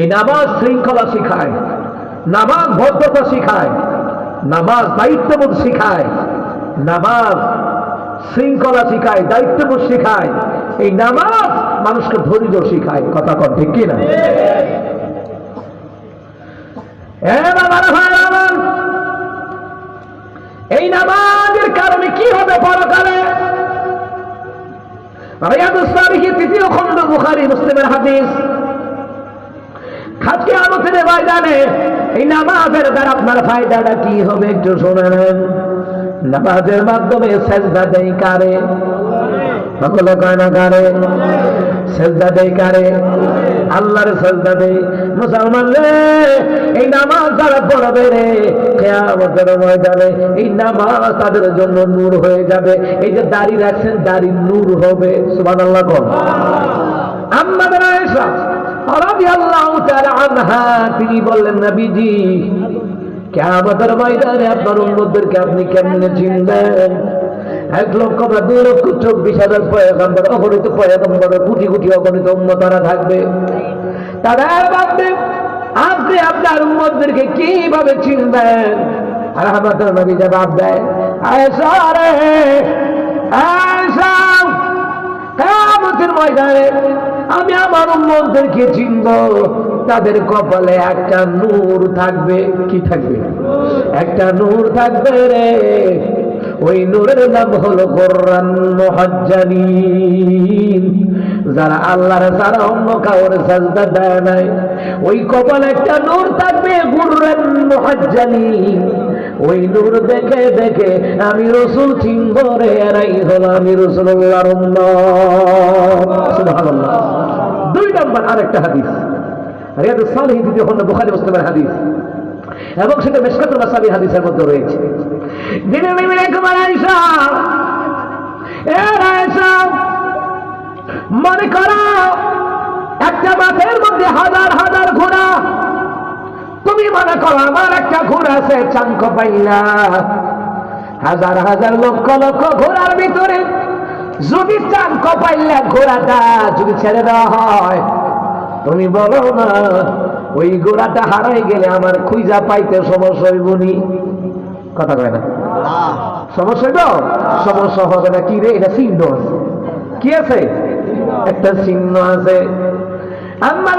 এই নামাজ শৃঙ্খলা শিখায়, নামাজ ভদ্রতা শিখায়, নামাজ দায়িত্ববোধ শিখায়, নামাজ শৃঙ্খলা শিখায়, দায়িত্ববোধ শিখায়, এই নামাজ মানুষকে ধৈর্য শিখায়, কথা কর ঠিক কিনা? এই নামাজের কারণে কি হবে পরকালে? তৃতীয় খণ্ড, বুখারী, মুসলিমের হাদিস। আজকে আমাদের ময়দানে এই নামাজের দ্বারা আপনার ফায়দাটা কি হবে একটু শুনে নেন নামাজের মাধ্যমে সেজদা দেই কারে? সকলে কয় কারে? সেজদা দেই কারে? আল্লাহর সেজদা দেই মুসলমান রে, এই নামাজ যারা পড়বে রে, কেয়ামতের ময়দানে এই নামাজ তাদের জন্য নূর হয়ে যাবে। এই যে দাড়ি রাখছেন, দাড়ি নূর হবে। সুবহানাল্লাহ কোন। আমাদের আয়েশা তিনি বললেন, নবীজি, কিয়ামতের ময়দানে আপনার উম্মতদেরকে আপনি কেমনে চিনবেন? এক লক্ষ বা দুই লক্ষ চব্বিশ হাজার পয়গম্বর, অগণিত পয়গম্বর, কোটি কোটি অগণিত উম্মতারা থাকবে। তারা ভাববে, আপনি আপনার উম্মতদেরকে কীভাবে চিনবেন? আর আমাদের নবী জবাব দেয়, আয়েশা রে, আয়েশা কামতের ময়দানে আমি আমার উম্মতদেরকে চিনব। তাদের কপালে একটা নূর থাকবে। কি থাকবে? একটা নূর থাকবে রে। ওই নূরের নাম হলো কোরআন মুহাজ্জালিন যারা আল্লাহর যারা অন্য কাউর সাজদা দেয় নাই, ওই কপালে একটা নূর থাকবে গুররান মুহাজ্জালিন ওই নূর দেখে দেখে আমি রসুল চিনব রে এরাই হলো আমি রসুল্লাহর দুই নম্বর আরেকটা হাদিস। খণ্ড বুখারী মুসলিমের হাদিস। এবং সেটা মাসাবি হাদিসের মধ্যে রয়েছে। দিনে মিলে কুমার আয়েশা, মনে করো, একটা মাঠের মধ্যে হাজার মনে করো আমার একটা ঘোড়া আছে চাঙ্ক পাইলা। হাজার হাজার লক্ষ লক্ষ ঘোড়ার ভিতরে যদি চাঙ্ক পাইলা ঘোড়াটা যদি ছেড়ে দেওয়া হয়, তুমি বলো না, ওই ঘোড়াটা হারাই গেলে আমার খুঁজা পাইতে সমস্যা হইব নি? কথা কয় না? সমস্যা তো সমস্যা হবে না কি রে? এটা চিহ্ন আছে। কি আছে? একটা চিহ্ন আছে। আমার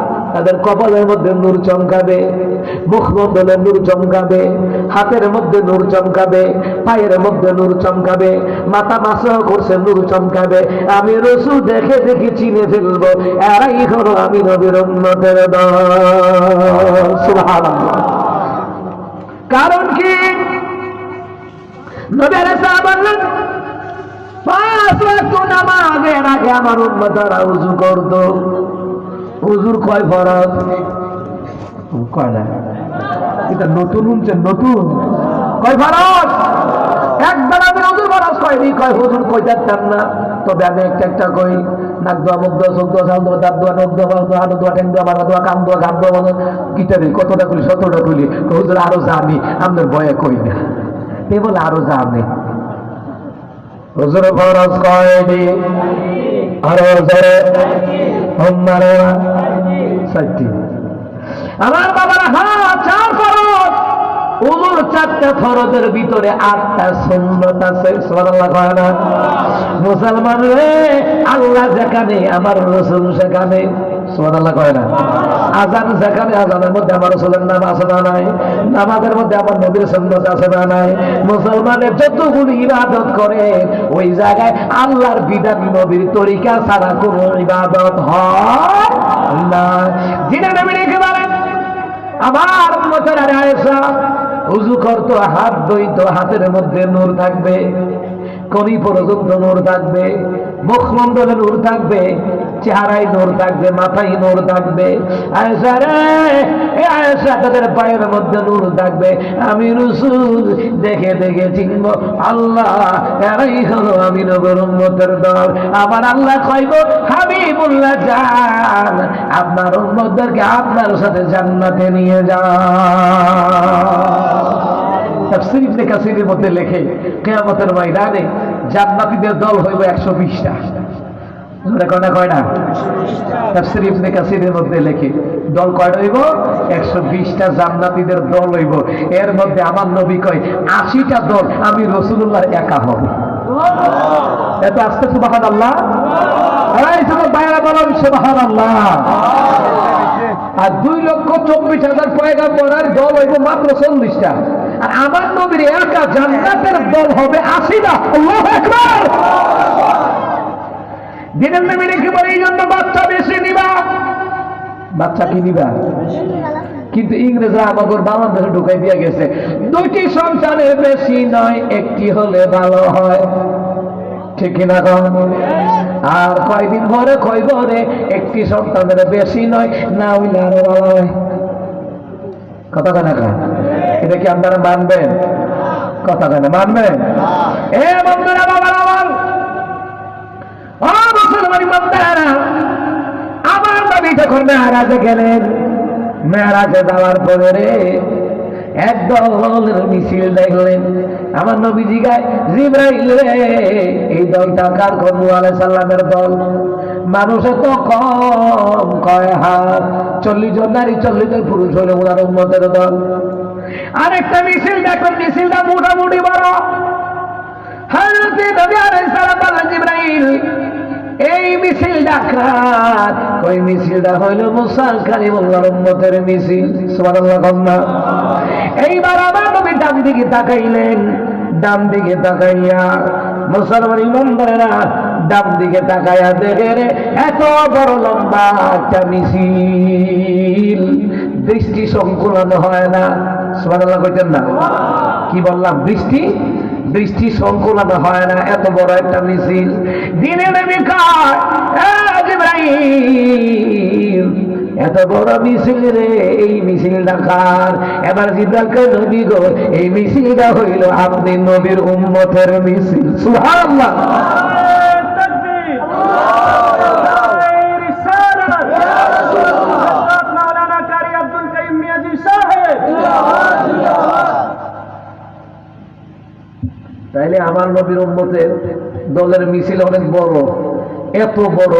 তাদের কপালের মধ্যে নূর চমকাবে মুখমণ্ডলে নূর চমকাবে, হাতের মধ্যে নূর চমকাবে, পায়ের মধ্যে নূর চমকাবে, মাথা মাসা করছে নূর চমকাবে। আমি রসুল দেখে দেখে চিনে ফেলব, এরাই হলো আমি নবীর উন্নতের। কারণ কি? নবীর বললেন, পাঁচ নামাজের আগে আমার উম্মতারা উজু করতো। হুজুর কয় ফরজ? কয় না? এটা নতুন শুনছেন নতুন। কয় ফরজ? একবার আমি হুজুর ফরজ কয়নি কয় হুজুর কই যাচ্ছেন না? তবে আমি একটা একটা কই নাক দোয়া মুখ দোয়া চোখ দোয়া সাল দোয়া দাঁত দোয়া নখ দোয়া বাল দোয়া হাঁটু দোয়া ঠেং দোয়া মাথা দোয়া কাম দোয়া ঘাট দোয়া মানে গিটারে কতটা খুলি সতেরোটা খুলি। হুজুর আরও জানি। আপনার ভয়ে কই না। এ বলে আরও জানে। হুজুর ফরজ কয়নি? আমার হ্যাঁ চার চারটা ফরজের ভিতরে আটটা সুন্নত আছে মুসলমান রে আল্লাহ যেখানে, আমার রসুল সেখানে, সুবহানাল্লাহ কয় না? আজান যেখানে আজানের মধ্যে আমার রসুলের নাম আছে না নাই, নামাজের মধ্যে আমার নবীর সুন্নত আছে না নাই, মুসলমানের যতগুলো ইবাদত করে, ওই জায়গায় আল্লাহর বিধান নবীর তরিকা ছাড়া কোনো ইবাদত হয় না। দিনে নবী রেখে বলেন আমার উম্মতের আরে আয়েশা উজু করতো হাত দইতো হাতের মধ্যে নূর থাকবে, কনি পর্যন্ত নূর থাকবে, মুখমণ্ডলে নূর থাকবে চেহারায় নূর থাকবে, মাথায় নূর থাকবে। আয়েশা রে, এ আয়েশা, তাদের পায়ের মধ্যে নূর থাকবে। আমি রসুল, দেখে দেখে চিনব, আল্লাহ, এরাই হলো আমি নগর উম্মতের দল। আমার আল্লাহ কইব, হাবিবুল্লাহ যান আপনার উম্মতদেরকে আপনার সাথে জান্নাতে নিয়ে যান তাফসীর ইবনে কাসিরের মধ্যে লেখে, কিয়ামতের ময়দানে জান্নাতীদের দল হইব 120 টা তোমরা কয় না কয় না? তাফসীর ইবনে কাসিরের মধ্যে লেখে দল কয়টা হইব? 120 টা জান্নাতীদের দল হইব। এর মধ্যে আমার নবী কয় 80 টা দল আমি রাসূলুল্লাহর একা হব। এত আস্তে সুবহানাল্লাহ? এই সব বাইরে বলেন সুবহানাল্লাহ। আর দুই লক্ষ চব্বিশ হাজার পয়গাম্বরের দল হইব মাত্র চল্লিশটা। আর আমার নবীর একা জান্নাতের দল হবে আশিটা। আল্লাহু দিনের নবী রেখে বলে, এই জন্য বাচ্চা বেশি নিবা। বাচ্চা কি নিবা? কিন্তু ইংরেজরা আমাদের বাংলাদেশে ঢুকাই দিয়ে গেছে। দুইটি সন্তানের বেশি নয়, একটি হলে ভালো হয়। ঠিক কিনা কম আর কয়দিন ভরে কয় ভরে একটি সন্তানের বেশি নয়, না হইলে আরও ভালো হয়। কথা কেনা কা এটা কি আপনারা মানবেন? কথা কেনা মানবেন? এ বন্ধুরা বাবার আমার বন্ধুরা আমার নবী যখন মেহারাজে গেলেন মেহারাজে যাওয়ার পরে রে, এক দলের মিছিল দেখলেন। আমার নবীজি গায়, জিব্রাইল এই দলটা কার কর্মু আলাই সাল্লামের দল। মানুষের তো কম, কয় হাত, চল্লিশ জন নারী, চল্লিশ জন পুরুষ হলে ওনার উন্মতের দল। আরেকটা মিছিল দেখুন মিছিলটা মোটামুটি বড়। নবী বললেন, জিবরাইল এই মিছিল ডাকাত। ওই মিছিলটা হইল মুসাল কালিমুল্লাহর উম্মতের মিছিল? সুবহানাল্লাহ কন্যা এইবার আমার নবী ডান দিকে তাকাইলেন, ডান দিকে তাকাইয়া মুসলমান ইমানদারেরা ডান দিকে তাকাইয়া দেখে রে, এত বড় লম্বা একটা মিছিল। দৃষ্টি সংকুলন হয় না। সুবহানাল্লাহ, কইতেন না। কি বললাম? দৃষ্টি দৃষ্টি সংকুলন হয় না, এত বড় একটা মিছিল। দিনে নেমে এত বড় মিছিল রে, এই মিছিল ডাকার এবার জিব্রাকে নবী গো, এই মিছিলটা হইল আপনি নবীর উম্মতের মিছিল। সুবহানাল্লাহ। তাইলে আমার নবীর উন্মতের দলের মিছিল অনেক বড়। এত বড়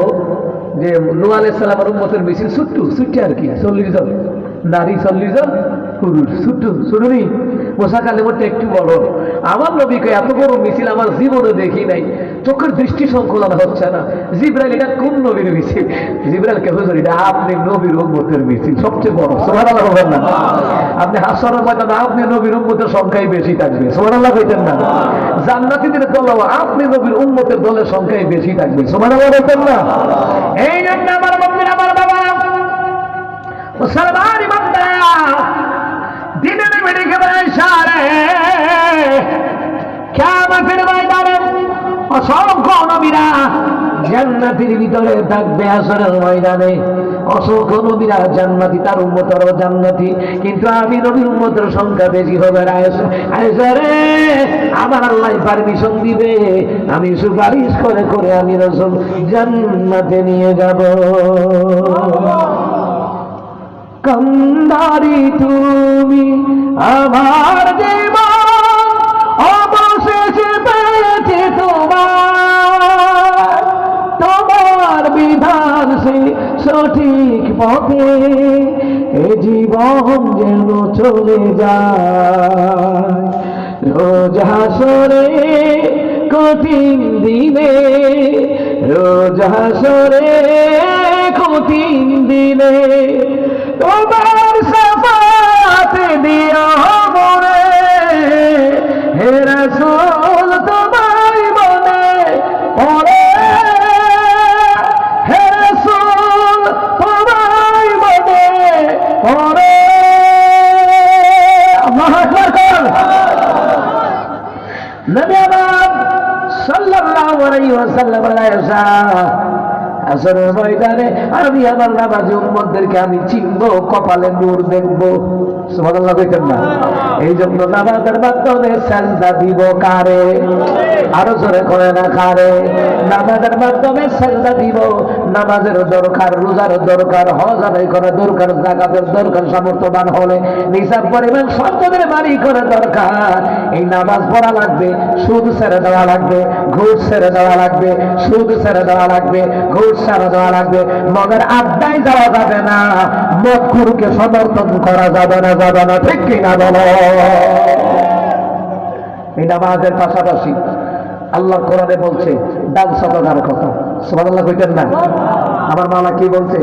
যে নুয়া আলাইসালামের উন্মতের মিছিল ছুট্টু, ছোট্ট আর কি, চল্লিশ জন। নারী চল্লিশ জন, পুরুষ ছুট্টু, শুনুনি? পোশাক আলিমটা একটু বড় আমার নবীকে এত বড় মিছিল আমার জীবনে দেখি নাই। চোখের দৃষ্টি সংকুলন হচ্ছে না। জিব্রাইল এটা কোন নবীর মিছিল? জিব্রাইল কে হুজুর এটা আপনি নবীর উম্মতের মিছিল, সবচেয়ে বড়। সুবহানাল্লাহ বলবেন না। আপনি হাসরের ময়দানে, আপনি নবীর উম্মতের সংখ্যাই বেশি থাকবে। সুবহানাল্লাহ কইতেন না। জান্নাতীদের দল আপনি নবীর উম্মতের দলের সংখ্যাই বেশি থাকবে। সুবহানাল্লাহ বলতেন না। এই জন্য আমার বন্ধুর আমার বাবা, মুসলমান ইমানদার মেডিকে বলে সারে। অসংখ্য নবীরা জান্নাতের ভিতরে থাকবে আসরের ময়দানে। নবীরা জান্নাতি, তার উম্মতর জান্নাতি। কিন্তু আমি নবীর উম্মতের সংখ্যা বেশি হবে রে, আমার আল্লাহ পারমিশন দিবে। আমি সুপারিশ করে করে আমি রসুল জান্নাতে নিয়ে যাব। কন্দারি তুমি আমার জীবন তোমার। সে সঠিক পথে এ জীবন যেন চলে যায়। রোজ হাসরে কঠিন দিনে, রোজ হাসরে কঠিন দিনে তোমার সাফাত দিও মনে হে রাসূল তোমায় মনে পড়ে। হে রাসূল তোমায় মনে পড়ে। নবী আমার সাল্লাল্লাহু আলাইহি ওয়াসাল্লাম আয়েশা আসরের ময়দানে আমি আমার নামাজি উম্মতদেরকে আমি চিনবো কপালে নূর দেখব। সুবহানাল্লাহ কইতেন না? এই জন্য নামাজের মাধ্যমে সাজদা দিব কারে? আরও জোরে করে না কারে? নামাজের মাধ্যমে সাজদা দিব। নামাজের দরকার রোজার দরকার হজ আদায় করা দরকার জাকাতের দরকার সামর্থ্যবান হলে নিসাব পরিমাণ সম্পদের মারি করা দরকার। এই নামাজ পড়া লাগবে সুদ ছেড়ে দেওয়া লাগবে ঘুষ ছেড়ে দেওয়া লাগবে সুদ ছেড়ে দেওয়া লাগবে ঘুষ ছেড়ে দেওয়া লাগবে। মগের আড্ডায় যাওয়া যাবে না। মদখুরকে সমর্থন করা যাবে না যাবে না, ঠিক কিনা বলো? এই নামাজের পাশাপাশি আল্লাহ কোরআনে বলছে দান সদকার কথা। সুবহানাল্লাহ কইতেন না? আমার মালা কি বলছে?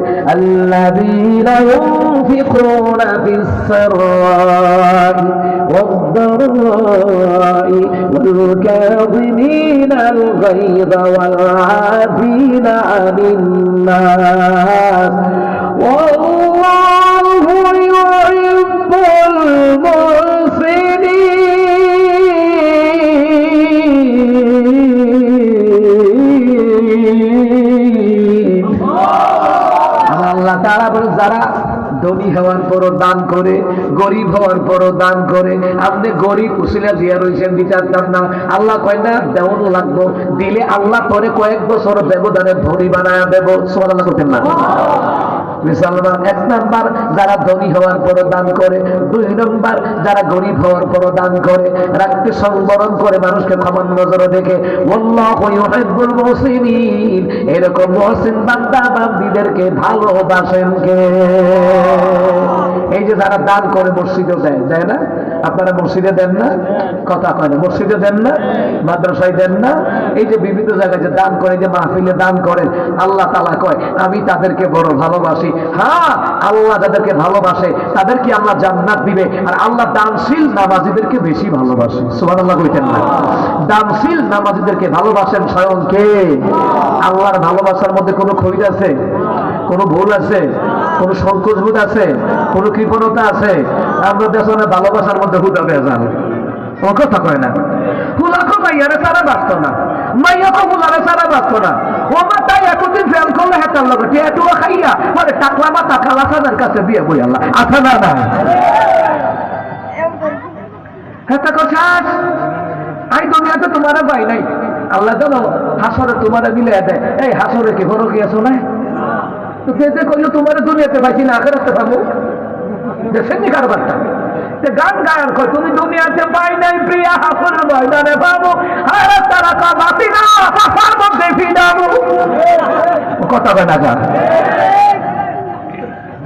ওয়াল্লাহু যারা ধনী হওয়ার পরও দান করে, গরিব হওয়ার পরও দান করে, আপনি গরিব উসিলা দিয়া রয়েছেন বিচারতাম না আল্লাহ কয় না দেওয়ান লাগবো, দিলে আল্লাহ পরে কয়েক বছর ব্যবধানে ধনী বানায় দেব সোমান করতেন না। মুসলমান এক নাম্বার, যারা ধনী হওয়ার পরও দান করে। দুই নম্বর, যারা গরিব হওয়ার পর দান করে। রাখতে সংবরণ করে মানুষকে ক্ষমন নজরে দেখে। এরকম মহসিন বান্দা বান্দিদেরকে ভালোবাসেন কে? যে যারা দান করে মসজিদে দেয় দেয় না? আপনারা মসজিদে দেন না? কথা কয় না। মসজিদে দেন না? মাদ্রাসায় দেন না? এই যে বিভিন্ন জায়গায় যে দান করে, যে মাহফিলে দান করেন আল্লাহ তালা কয়, আমি তাদেরকে বড় ভালোবাসি। হ্যাঁ আল্লাহ যাদেরকে ভালোবাসে তাদেরকে আল্লাহ জান্নাত দিবে? আর আল্লাহ দানশীল নামাজিদেরকে বেশি ভালোবাসে। সুমান আল্লাহ কইতেন না। দানশীল নামাজিদেরকে ভালোবাসেন স্বয়ং কে? আল্লাহর ভালোবাসার মধ্যে কোনো খৈর আছে? কোনো ভুল আছে? কোনো সংকোচ বোধ আছে? কোনো কৃপণতা আছে? আমরা দেশে ভালোবাসার মধ্যে হুদা বেজাল ও কথা কয় না। হুলাকো মাইয়ারে সারা বাঁচত না। মাইয়াকো হুলারে সারা বাঁচত না। ও মা, তাই এতদিন ফেল করলে হেতার লগে খাইয়া? টাকলা মাথা খালা সাদার কাছে বিয়ে বই আল্লাহ আছে না না। হেতা কষাস আই দুনিয়াতে তোমার ভাই নাই। আল্লাহ জানো হাসরে তোমার মিলে দেয়। এই হাসরে কি হরো কি আছো না? তো কইলো, তোমার দুনিয়াতে পাইছি না, আখেরাতে পাবো দেখছেন নি কারবারটা গান গায়ন কয় তুমি দুনিয়াতে পাই নাই, প্রিয়া হাসনের ময়দানে পাবো আরে তারা কা বাতি না পাশার মধ্যে ফিরাবো কথা না গান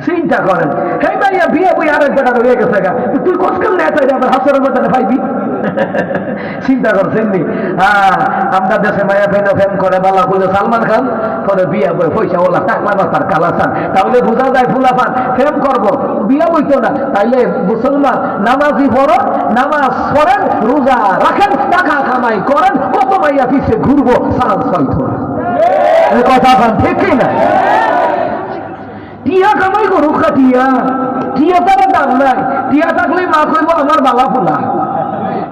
চিন্তা করেন। সেই ভাইয়া, বিয়ে বই আরেক জায়গা রয়ে গেছে গা। তুই কোসকাল নেতা আবার হাসরের মধ্যে পাইবি? চিন্তা করছেন নি? হ্যাঁ আমরা দেশে মায়া ফেন ফেন করে বালা খুঁজে সালমান খান করে বিয়া বই, পয়সা ওলা টাকলা মাথার কালাসান তাহলে বোঝা যায় ফুলা পান ফেম করব, বিয়া বইতো না। তাইলে মুসলমান নামাজি পড়ো, নামাজ পড়েন, রোজা রাখেন, টাকা কামাই করেন, কত মাইয়া পিছিয়ে ঘুরবো সাল ছয় কথা পান ঠিক না? টিয়া কামাই করুক টিয়া। টিয়া তার দাম নাই। টিয়া থাকলে মা কইব, আমার বালা ফুলা।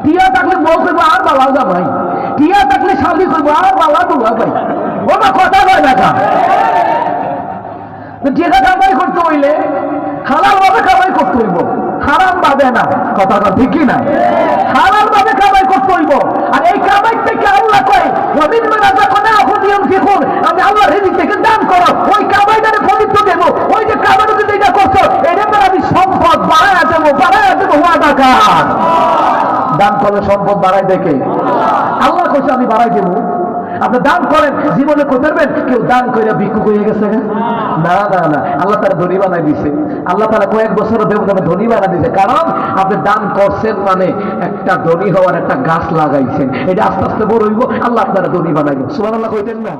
টিয়া থাকলে বউ কইব আর বালা জামাই টিয়া থাকলে শালি কইব আর বালা দুলা ভাই ও মা, কথা কয় কা টিয়া কামাই করতে হইলে, হালাল ভাবে কামাই করতে হইব। হারাম ভাবে না। কথাটা ঠিকই না। হালাল ভাবে কামাই করতে হইব। আর এই কামাই থেকে আল্লাহ কয়, ওয়ামিন মান আযাকানা আহুদিয়াম ফিকুন আমি আল্লাহ রিজিক থেকে দান করো। ওই কামাইটারে পবিত্র দেব। ওই যে কামাইটা যদি এটা করছ এটা আমি সম্পদ বাড়ায় দেবো বাড়ায় দেবো, হুয়া টাকা। করলে সম্পদ বাড়াই দেখে আল্লাহ কইছে, আমি বাড়াই দেবো। আপনি দান করেন, জীবনে করবেন কেউ দান করে ভিক্ষুক হয়ে গেছে না না না। আল্লাহ তারা ধনী বানাই দিছে। আল্লাহ তারা কয়েক বছর দেবতাকে ধনী বানাই দিছে। কারণ আপনি দান করছেন মানে একটা ধনী হওয়ার একটা গাছ লাগাইছেন। এটা আস্তে আস্তে বড় হইব, আল্লাহ আপনারা ধনী বানাইবেন সুমান আল্লাহ কইতেন না?